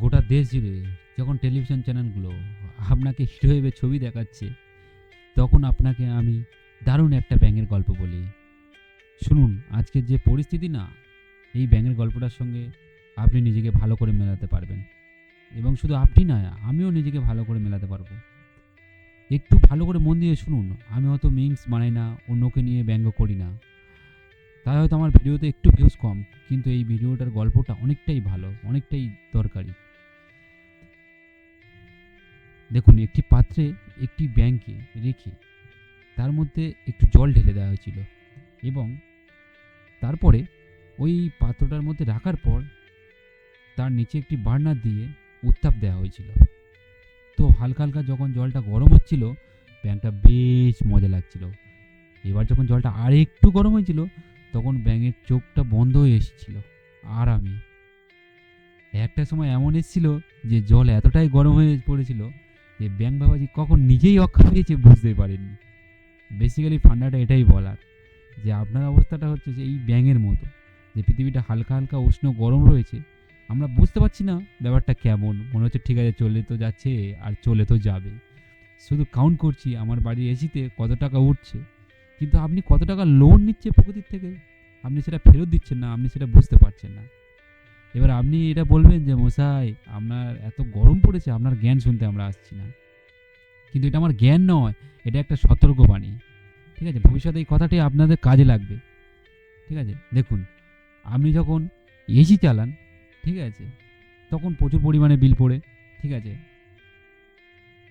গোটা দেশ জুড়ে যখন টেলিভিশন চ্যানেলগুলো আপনাকে হিরো হিসেবে ছবি দেখাচ্ছে, তখন আপনাকে আমি দারুণ একটা ব্যাঙের গল্প বলি। শুনুন, আজকের যে পরিস্থিতি না, এই ব্যাঙের গল্পটার সঙ্গে আপনি নিজেকে ভালো করে মেলাতে পারবেন। এবং শুধু আপনি নয়, আমিও নিজেকে ভালো করে মেলাতে পারব। একটু ভালো করে মন দিয়ে শুনুন, আমি হয়তো মিমস বানাই না, অন্যকে নিয়ে ব্যঙ্গ করি না। তাই হয়তো আমার ভিডিওতে একটু ভিউজ কম, কিন্তু এই ভিডিওটার গল্পটা অনেকটাই ভালো, অনেকটাই দরকারি। দেখুন, একটি পাত্রে একটি ব্যাংকে রেখে তার মধ্যে একটু জল ঢেলে দেওয়া হয়েছিল এবং তারপরে ওই পাত্রটার মধ্যে রাখার পর তার নিচে একটি বার্নার দিয়ে উত্তাপ দেওয়া হয়েছিল। তো হালকা হালকা যখন জলটা গরম হচ্ছিল, ব্যাংকটা বেশ মজা লাগছিল। এবার যখন জলটা আর একটু গরম হয়েছিল, তখন ব্যাঙের চোখটা বন্ধ হয়ে এসেছিল আরামে। একটা সময় এমন এসেছিল যে জল এতটাই গরম হয়ে পড়েছিল যে ব্যাং বাবাজি কখন নিজেই অক্ষা পেয়েছে বুঝতে পারেননি। বেসিক্যালি ফান্ডাটা এটাই বলার, যে আপনার অবস্থাটা হচ্ছে যে এই ব্যাঙের মতো, যে পৃথিবীটা হালকা হালকা উষ্ণ গরম রয়েছে, আমরা বুঝতে পারছি না ব্যাপারটা কেমন। মনে হচ্ছে ঠিক আছে চলে তো যাচ্ছে, আর চলে তো যাবে। শুধু কাউন্ট করছি, আমার বাড়ির এসিতে কত টাকা উঠছে। কিন্তু আপনি কত টাকা লোন নিচ্ছে প্রকৃতির থেকে? আপনি সেটা ফেরত দিচ্ছেন না, আপনি সেটা বুঝতে পারছেন না। এবার আপনি এটা বলবেন যে, মশাই, আপনার এত গরম পড়েছে, আপনার জ্ঞান শুনতে আমরা আসছি না। কিন্তু এটা আমার জ্ঞান নয়, এটা একটা সতর্কবাণী। ঠিক আছে? ভবিষ্যতে এই কথাটি আপনাদের কাজে লাগবে। ঠিক আছে? দেখুন, আপনি যখন এসি চালান, ঠিক আছে? তখন প্রচুর পরিমাণে বিল পড়ে, ঠিক আছে?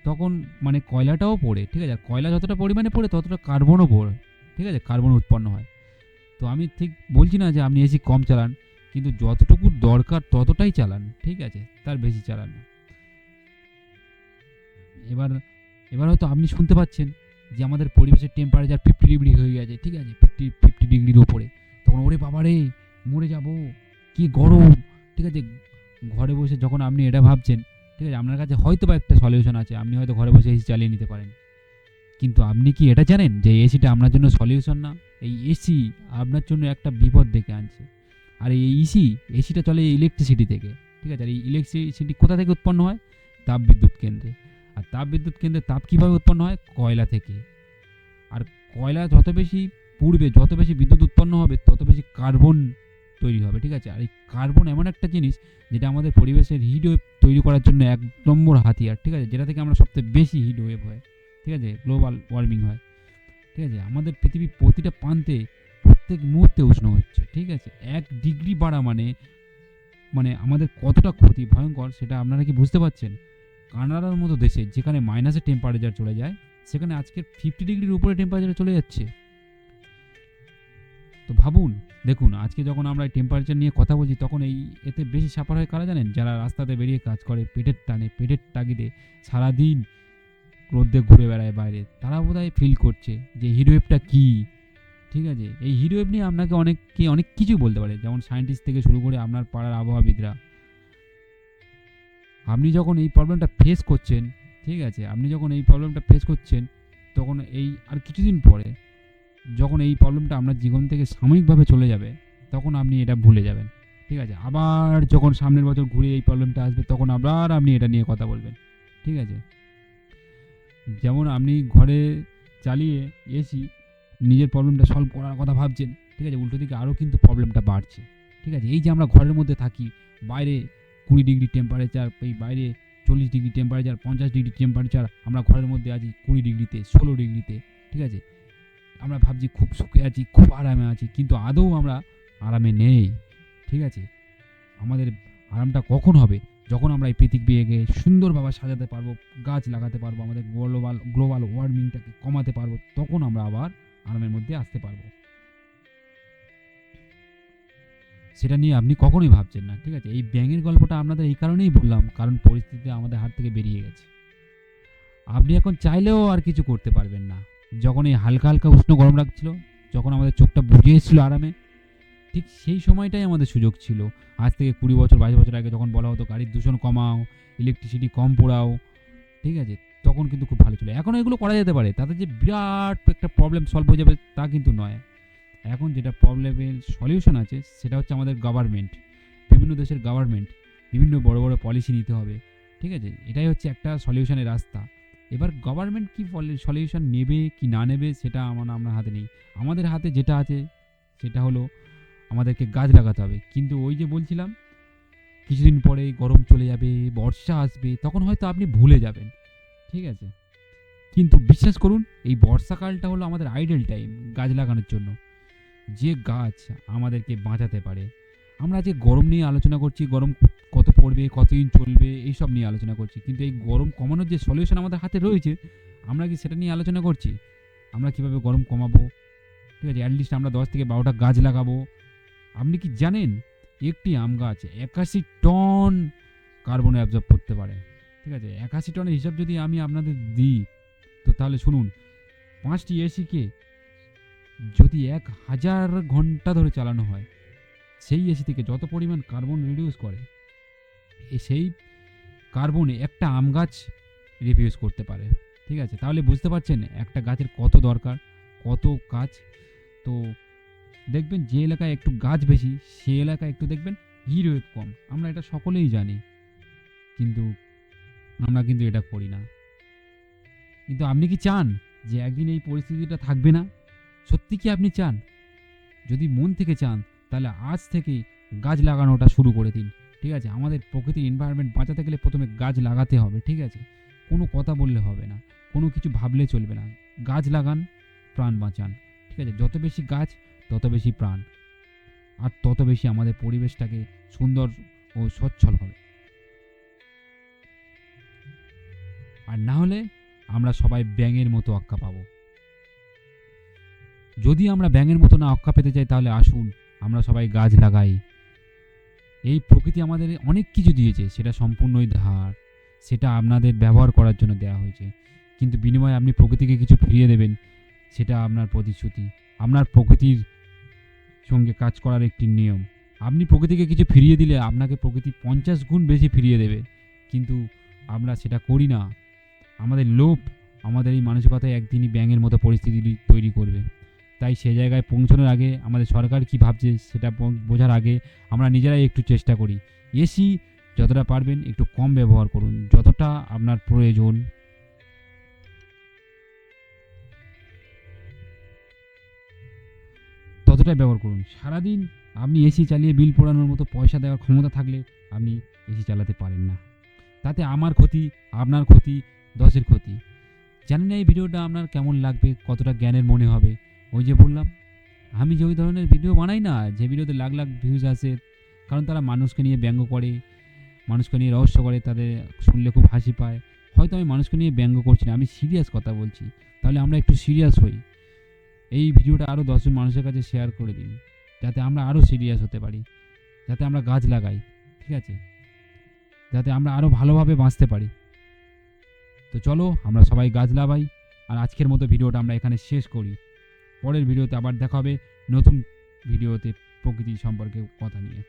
তখন মানে কয়লাটাও পড়ে, ঠিক আছে? কয়লা যতটা পরিমাণে পড়ে, ততটা কার্বনও পড়ে, ঠিক আছে? কার্বন উৎপন্ন হয়। তো আমি ঠিক বলছি না যে, আপনি এসি কম চালান। কিন্তু যতটুকু দরকার ততটাই চালান, ঠিক আছে? তার বেশি চালান না। এবার এবার হয়তো আপনি শুনতে পাচ্ছেন যে আমাদের পরিবেশের টেম্পারেচার ফিফটি ডিগ্রি হয়ে গেছে, ঠিক আছে? ফিফটি ফিফটি ডিগ্রির ওপরে তখন ওরে বাবা রে, মরে যাব, কি গরম, ঠিক আছে? ঘরে বসে যখন আপনি এটা ভাবছেন, ঠিক আছে? আপনার কাছে হয়তো বা একটা সলিউশন আছে, আপনি হয়তো ঘরে বসে এসি চালিয়ে নিতে পারেন। কিন্তু আপনি কি এটা জানেন যে এসিটা আপনার জন্য সলিউশন না? এই এসি আপনার জন্য একটা বিপদ ডেকে আনছে। আর এই ইসি এসিটা চলে ইলেকট্রিসিটি থেকে, ঠিক আছে? আর এই ইলেকট্রিসিটি কোথা থেকে উৎপন্ন হয়? তাপ বিদ্যুৎ কেন্দ্রে। আর তাপ বিদ্যুৎ কেন্দ্রে তাপ কীভাবে উৎপন্ন হয়? কয়লা থেকে। আর কয়লা যত বেশি পুড়বে, যত বেশি বিদ্যুৎ উৎপন্ন হবে, তত বেশি কার্বন তৈরি হবে, ঠিক আছে? আর এই কার্বন এমন একটা জিনিস যেটা আমাদের পরিবেশের হিট ওয়েভ তৈরি করার জন্য এক নম্বর হাতিয়ার, ঠিক আছে? যেটা থেকে আমরা সবথেকে বেশি হিট ওয়েভ হয়, ঠিক আছে? গ্লোবাল ওয়ার্মিং হয়, ঠিক আছে? আমাদের পৃথিবীর প্রতিটা প্রান্তে প্রত্যেক মুহূর্তে উষ্ণ হচ্ছে, ঠিক আছে? এক ডিগ্রি বাড়া মানে মানে আমাদের কতটা ক্ষতি? ভয়ঙ্কর, সেটা আপনারা কি বুঝতে পারছেন? কানাডার মতো দেশে যেখানে মাইনাসের টেম্পারেচার চলে যায়, সেখানে আজকে ফিফটি ডিগ্রির উপরে টেম্পারেচার চলে যাচ্ছে। তো ভাবুন, দেখুন, আজকে যখন আমরা টেম্পারেচার নিয়ে কথা বলছি, তখন এই এতে বেশি সাফার হয় কারা জানেন? যারা রাস্তাতে বেরিয়ে কাজ করে, পেটের টানে, পেটের তাগিদে সারাদিন রোদ্দে ঘুরে বেড়ায় বাইরে, তারা বোধহয় ফিল করছে যে হিরোয়েভটা কী? ঠিক আছে? এই হিরোয়েভ নিয়ে আপনাকে অনেক কি, অনেক কিছু বলতে পারে। যেমন সায়েন্টিস্ট থেকে শুরু করে আপনার পাড়ার আবহাওয়াবিদরা। আপনি যখন এই প্রবলেমটা ফেস করছেন, ঠিক আছে? আপনি যখন এই প্রবলেমটা ফেস করছেন, তখন এই আর কিছুদিন পরে যখন এই প্রবলেমটা আপনার জীবন থেকে সাময়িকভাবে চলে যাবে, তখন আপনি এটা ভুলে যাবেন। ঠিক আছে? আবার যখন সামনের বছর ঘুরে এই প্রবলেমটা আসবে, তখন আবার আপনি এটা নিয়ে কথা বলবেন। ঠিক আছে? যেমন আপনি ঘরে চালিয়ে এসি নিজের প্রবলেমটা সলভ করার কথা ভাবছেন, ঠিক আছে? উল্টো দিকে আরও কিন্তু প্রবলেমটা বাড়ছে, ঠিক আছে? এই যে আমরা ঘরের মধ্যে থাকি, বাইরে কুড়ি ডিগ্রি টেম্পারেচার এই বাইরে চল্লিশ ডিগ্রি টেম্পারেচার পঞ্চাশ ডিগ্রি টেম্পারেচার আমরা ঘরের মধ্যে আছি কুড়ি ডিগ্রিতে ষোলো ডিগ্রিতে ঠিক আছে? আমরা ভাবছি খুব সুখে আছি, খুব আরামে আছি, কিন্তু আদৌ আমরা আরামে নেই, ঠিক আছে? আমাদের আরামটা কখন হবে? যখন আমরা এই পৃথিবীকে সুন্দরভাবে সাজাতে পারব, গাছ লাগাতে পারব, আমাদের গ্লোবাল গ্লোবাল ওয়ার্মিংটাকে কমাতে পারব, তখন আমরা আবার আরামের মধ্যে আসতে পারব। সেটা নিয়ে আপনি কখনোই ভাবছেন না, ঠিক আছে? এই ব্যাঙের গল্পটা আপনাদের এই কারণেই বললাম, কারণ পরিস্থিতি আমাদের হাত থেকে বেরিয়ে গেছে। আপনি এখন চাইলেও আর কিছু করতে পারবেন না। যখন এই হালকা হালকা উষ্ণ গরম লাগছিল, যখন আমাদের চোখটা বুঝে এসেছিল আরামে, ঠিক সেই সময়টাই আমাদের সুযোগ ছিল। আজ থেকে কুড়ি বছর, বাইশ বছর আগে যখন বলা হতো, গাড়ির দূষণ কমাও ইলেকট্রিসিটি কম পোড়াও, ঠিক আছে? তখন কিন্তু খুব ভালো ছিল। এখন এগুলো করা যেতে পারে। তাতে যে বিরাট একটা প্রবলেম সলভ হয়ে যাবে তা কিন্তু নয়। এখন যেটা প্রবলেমের সলিউশন আছে, সেটা হচ্ছে আমাদের গভর্নমেন্ট বিভিন্ন দেশের গভর্নমেন্ট বিভিন্ন বড় বড় পলিসি নিতে হবে। ঠিক আছে? এটাই হচ্ছে একটা সলিউশনের রাস্তা। এবার গভর্নমেন্ট কি সলিউশন নেবে কি না নেবে, সেটা আমার আপনার হাতে নেই। আমাদের হাতে যেটা আছে, সেটা হলো আমাদেরকে গাছ লাগাতে হবে। কিন্তু ওই যে বলছিলাম, কিছুদিন পরে গরম চলে যাবে, বর্ষা আসবে, তখন হয়তো আপনি ভুলে যাবেন। ঠিক আছে? কিন্তু বিশ্বাস করুন, এই বর্ষাকালটা হলো আমাদের আইডল টাইম গাছ লাগানোর জন্য। যে গাছ আমাদেরকে বাঁচাতে পারে। আমরা আজকে গরম নিয়ে আলোচনা করছি, গরম কত পড়বে কতদিন চলবে, এইসব নিয়ে আলোচনা করছি। কিন্তু এই গরম কমানোর যে সলিউশন আমাদের হাতে রয়েছে, আমরা কি সেটা নিয়ে আলোচনা করছি? আমরা কীভাবে গরম কমাবো? ঠিক আছে অ্যাটলিস্ট আমরা দশ থেকে বারোটা গাছ লাগাবো। আপনি কি জানেন, একটি আম গাছ একাশি টন কার্বন অ্যাবজর্ব করতে পারে। ঠিক আছে? একাশি টনের হিসাব যদি আমি আপনাদের দিই, তো তাহলে শুনুন, পাঁচটি এসিকে যদি এক হাজার ঘণ্টা ধরে চালানো হয়, সেই এসি থেকে যত পরিমাণ কার্বন রিডিউস করে সেই কার্বনে একটা আম গাছ রিডিউস করতে পারে। ঠিক আছে? তাহলে বুঝতে পারছেন একটা গাছের কত দরকার, কত কাজ। তো দেখবেন যে এলাকায় একটু গাছ বেশি সেই এলাকায় একটু দেখবেন হিট কম। আমরা এটা সকলেই জানি। কিন্তু আমরা কিন্তু এটা করি না। কিন্তু আপনি কি চান যে একদিন এই পরিস্থিতিটা থাকবে না? সত্যি কি আপনি চান? যদি মন থেকে চান, তাহলে আজ থেকে গাছ লাগানোটা শুরু করে দিন, ঠিক আছে? আমাদের প্রকৃতির এনভায়রনমেন্ট বাঁচাতে গেলে প্রথমে গাছ লাগাতে হবে, ঠিক আছে? কোনো কথা বললে হবে না, কোনো কিছু ভাবলে চলবে না। গাছ লাগান, প্রাণ বাঁচান, ঠিক আছে? যত বেশি গাছ, তত বেশি প্রাণ, আর তত বেশি আমাদের পরিবেশটাকে সুন্দর ও সচ্ছল হবে। আর না হলে আমরা সবাই ব্যাঙের মতো অক্কা পাবো। যদি আমরা ব্যাঙের মতো না অক্কা পেতে চাই, তাহলে আসুন, আমরা সবাই গাছ লাগাই। এই প্রকৃতি আমাদের অনেক কিছু দিয়েছে, সেটা সম্পূর্ণই ধার, সেটা আপনাদের ব্যবহার করার জন্য দেওয়া হয়েছে। কিন্তু বিনিময়ে আপনি প্রকৃতিকে কিছু ফিরিয়ে দেবেন, সেটা আপনার প্রতিশ্রুতি। আপনার প্রকৃতির সঙ্গে কাজ করার একটি নিয়ম। আপনি প্রকৃতিকে কিছু ফিরিয়ে দিলে আপনাকে প্রকৃতি পঞ্চাশ গুণ বেশি ফিরিয়ে দেবে। কিন্তু আমরা সেটা করি না। আমাদের লোভ, আমাদের এই মানসিকতায় একদিনই ব্যাঙের মতো পরিস্থিতি তৈরি করবে। তাই সে জায়গায় পৌঁছানোর আগে আমাদের সরকার কি ভাবছে সেটা বোঝার আগে আমরা নিজেরাই একটু চেষ্টা করি। এসি যতটা পারবেন একটু কম ব্যবহার করুন, যতটা আপনার প্রয়োজন। ততটাই ব্যবহার করুন। সারাদিন আপনি এসি চালিয়ে বিল পোড়ানোর মতো পয়সা দেওয়ার ক্ষমতা থাকলে আপনি এসি চালাতে পারেন না। তাতে আমার ক্ষতি, আপনার ক্ষতি দশের ক্ষতি। জানি না এই ভিডিওটা আপনার কেমন লাগবে, কতটা জ্ঞানের মনে হবে। ওই যে বললাম, আমি যে ওই ধরনের ভিডিও বানাই না, যে ভিডিওতে লাখ লাখ ভিউজ আসে, কারণ তারা মানুষকে নিয়ে ব্যঙ্গ করে, মানুষকে নিয়ে রহস্য করে, তাদের শুনলে খুব হাসি পায়। হয়তো আমি মানুষকে নিয়ে ব্যঙ্গ করছি না, আমি সিরিয়াস কথা বলছি। তাহলে আমরা একটু সিরিয়াস হই। এই ভিডিওটা আরও দশজন মানুষের কাছে শেয়ার করে দিন, যাতে আমরা আরও সিরিয়াস হতে পারি, যাতে আমরা গাছ লাগাই, ঠিক আছে? যাতে আমরা আরও ভালোভাবে বাঁচতে পারি। তো চলো, আমরা সবাই গাছ লাগাই। আর আজকের মতো ভিডিওটা আমরা এখানে শেষ করি। পরের ভিডিওতে আবার দেখা হবে নতুন ভিডিওতে প্রকৃতি সম্পর্কে কথা নিয়ে।